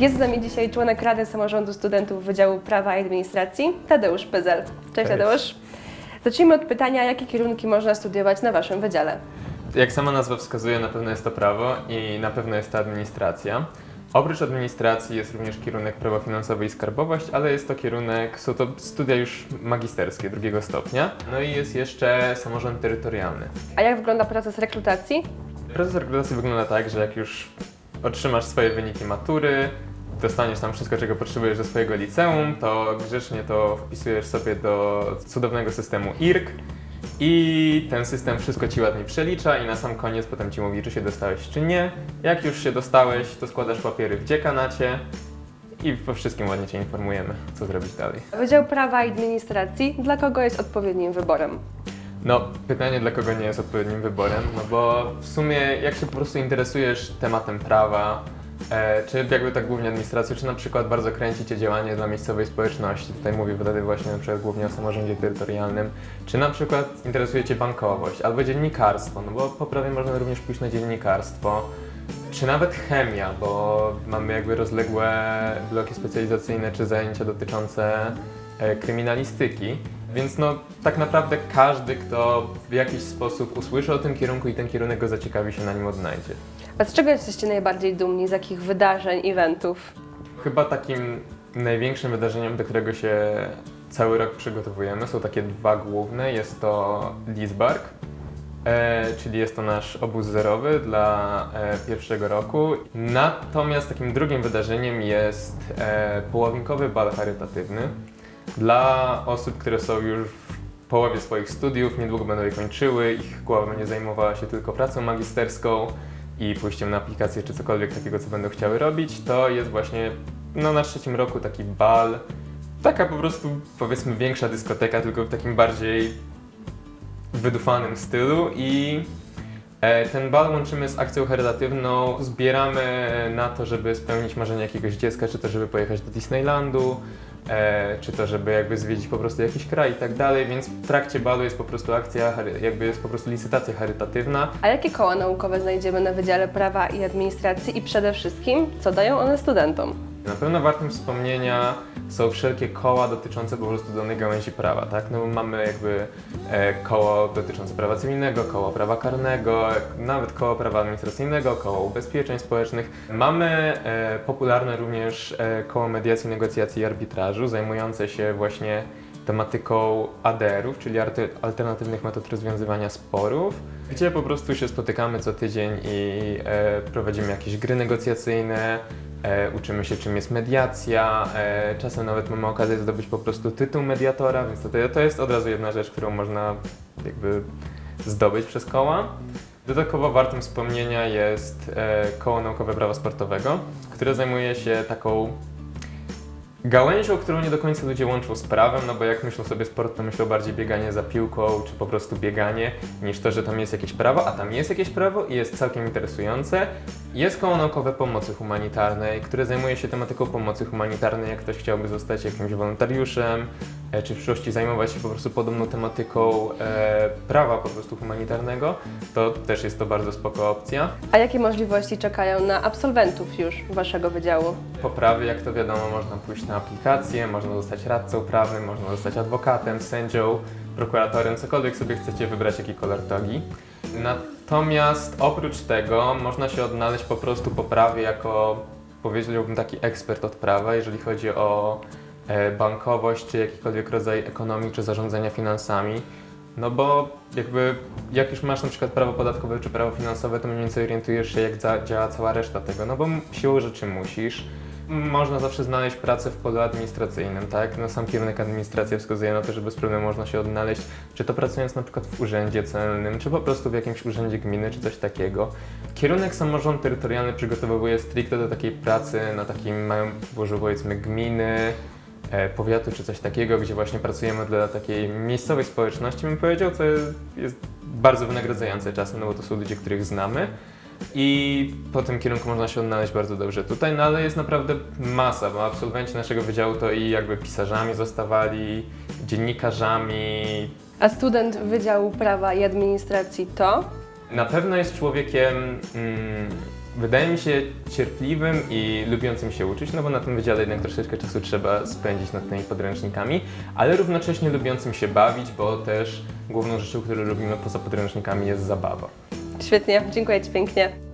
Jest z nami dzisiaj członek Rady Samorządu Studentów Wydziału Prawa i Administracji, Tadeusz Pezel. Cześć, Cześć. Tadeusz. Zacznijmy od pytania, jakie kierunki można studiować na Waszym wydziale? Jak sama nazwa wskazuje, na pewno jest to prawo i na pewno jest to administracja. Oprócz administracji jest również kierunek prawo finansowe i skarbowość, ale jest to kierunek, są to studia już magisterskie drugiego stopnia. No i jest jeszcze samorząd terytorialny. A jak wygląda proces rekrutacji? Proces rekrutacji wygląda tak, że jak już otrzymasz swoje wyniki matury, dostaniesz tam wszystko, czego potrzebujesz do swojego liceum, to grzecznie to wpisujesz sobie do cudownego systemu IRK i ten system wszystko ci ładnie przelicza i na sam koniec potem ci mówi, czy się dostałeś, czy nie. Jak już się dostałeś, to składasz papiery w dziekanacie i po wszystkim ładnie cię informujemy, co zrobić dalej. Wydział Prawa i Administracji dla kogo jest odpowiednim wyborem? No, pytanie dla kogo nie jest odpowiednim wyborem, no bo w sumie jak się po prostu interesujesz tematem prawa, e, czy jakby tak głównie administracją, czy na przykład bardzo kręci Cię działanie dla miejscowej społeczności, tutaj mówię wtedy właśnie na przykład głównie o samorządzie terytorialnym, czy na przykład interesuje Cię bankowość albo dziennikarstwo, no bo po prawie można również pójść na dziennikarstwo, czy nawet chemia, bo mamy jakby rozległe bloki specjalizacyjne czy zajęcia dotyczące e, kryminalistyki. Więc no tak naprawdę każdy, kto w jakiś sposób usłyszy o tym kierunku i ten kierunek go zaciekawi, się na nim odnajdzie. A z czego jesteście najbardziej dumni? Z jakich wydarzeń, eventów? Chyba takim największym wydarzeniem, do którego się cały rok przygotowujemy, są takie dwa główne. Jest to Lisbark, e, czyli jest to nasz obóz zerowy dla e, pierwszego roku. Natomiast takim drugim wydarzeniem jest e, połowinkowy bal charytatywny dla osób, które są już w połowie swoich studiów, niedługo będą je kończyły, ich głowa będzie zajmowała się tylko pracą magisterską i pójściem na aplikację czy cokolwiek takiego, co będą chciały robić, to jest właśnie no, na trzecim roku taki bal, taka po prostu powiedzmy większa dyskoteka, tylko w takim bardziej wydufanym stylu i ten bal łączymy z akcją charytatywną. Zbieramy na to, żeby spełnić marzenie jakiegoś dziecka, czy to żeby pojechać do Disneylandu, e, czy to żeby jakby zwiedzić po prostu jakiś kraj i tak dalej, więc w trakcie balu jest po prostu akcja, jakby jest po prostu licytacja charytatywna. A jakie koła naukowe znajdziemy na Wydziale Prawa i Administracji i przede wszystkim, co dają one studentom? Na pewno wartym wspomnienia są wszelkie koła dotyczące po prostu danej gałęzi prawa, tak? No mamy jakby e, koło dotyczące prawa cywilnego, koło prawa karnego, nawet koło prawa administracyjnego, koło ubezpieczeń społecznych. Mamy e, popularne również e, koło mediacji, negocjacji i arbitrażu, zajmujące się właśnie tematyką ADR-ów, czyli alternatywnych metod rozwiązywania sporów, gdzie po prostu się spotykamy co tydzień i e, prowadzimy jakieś gry negocjacyjne, e, uczymy się czym jest mediacja, e, czasem nawet mamy okazję zdobyć po prostu tytuł mediatora, więc to, to jest od razu jedna rzecz, którą można jakby zdobyć przez koła. Dodatkowo wartym wspomnienia jest e, koło naukowe prawa sportowego, które zajmuje się taką gałęzią, którą nie do końca ludzie łączą z prawem, no bo jak myślą sobie sport, to myślą bardziej bieganie za piłką, czy po prostu bieganie, niż to, że tam jest jakieś prawo, a tam jest jakieś prawo i jest całkiem interesujące. Jest koło naukowe pomocy humanitarnej, które zajmuje się tematyką pomocy humanitarnej, jak ktoś chciałby zostać jakimś wolontariuszem, czy w przyszłości zajmować się po prostu podobną tematyką e, prawa po prostu humanitarnego, to też jest to bardzo spoko opcja. A jakie możliwości czekają na absolwentów już Waszego wydziału? poprawy, jak to wiadomo, można pójść na aplikację, można zostać radcą prawnym, można zostać adwokatem, sędzią, prokuratorem, cokolwiek sobie chcecie wybrać, jaki kolor togi. Natomiast oprócz tego można się odnaleźć po prostu po prawie jako, powiedziałbym, taki ekspert od prawa, jeżeli chodzi o e, bankowość, czy jakikolwiek rodzaj ekonomii, czy zarządzania finansami. No bo jakby jak już masz na przykład prawo podatkowe czy prawo finansowe, to mniej więcej orientujesz się, jak działa cała reszta tego. No bo siłą rzeczy musisz. Można zawsze znaleźć pracę w polu administracyjnym, tak? No sam kierunek administracja wskazuje na to, że bez problemu można się odnaleźć, czy to pracując na przykład w urzędzie celnym, czy po prostu w jakimś urzędzie gminy, czy coś takiego. Kierunek samorząd terytorialny przygotowuje stricte do takiej pracy na takim małym podłożu powiedzmy gminy, e, powiatu czy coś takiego, gdzie właśnie pracujemy dla takiej miejscowej społeczności, bym powiedział, co jest bardzo wynagradzające czasem, no bo to są ludzie, których znamy. I po tym kierunku można się odnaleźć bardzo dobrze tutaj, no ale jest naprawdę masa, bo absolwenci naszego wydziału to i jakby pisarzami zostawali, dziennikarzami. A student Wydziału Prawa i Administracji to? Na pewno jest człowiekiem mm, wydaje mi się cierpliwym i lubiącym się uczyć, no bo na tym wydziale jednak troszeczkę czasu trzeba spędzić nad tymi podręcznikami, ale równocześnie lubiącym się bawić, bo też główną rzeczą, którą lubimy poza podręcznikami jest zabawa. Świetnie, dziękuję Ci pięknie.